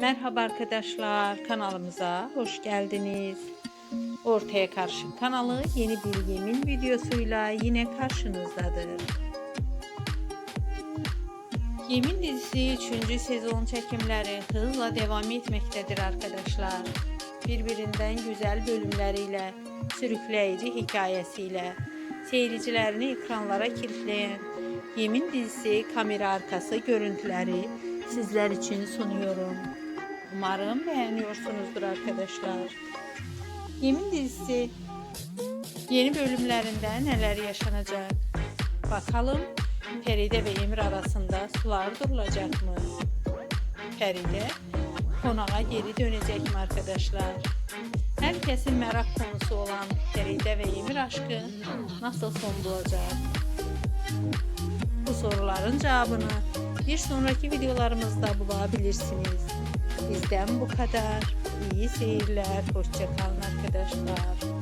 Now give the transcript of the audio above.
Merhaba arkadaşlar kanalımıza hoş geldiniz. Ortaya Karşı kanalı yeni bir yemin videosuyla yine karşınızdadır. Yemin dizisi 3. sezon çekimleri hızla devam etmektedir arkadaşlar. Birbirinden güzel bölümleriyle, sürükleyici hikayesiyle seyircilerini ekranlara kilitleyen Yemin dizisi kamera arkası görüntüleri sizler için sunuyorum. Umarım beğeniyorsunuzdur arkadaşlar. Yemin dizisi yeni bölümlerinde neler yaşanacak? Bakalım Feride ve Emir arasında sular durulacak mı? Feride konağa geri dönecek mi arkadaşlar? Herkesin merak konusu olan Feride ve Emir aşkı nasıl son bulacak? Bu soruların cevabını bir sonraki videolarımızda bulabilirsiniz. Bizden bu kadar. İyi seyirler. Hoşçakalın arkadaşlar.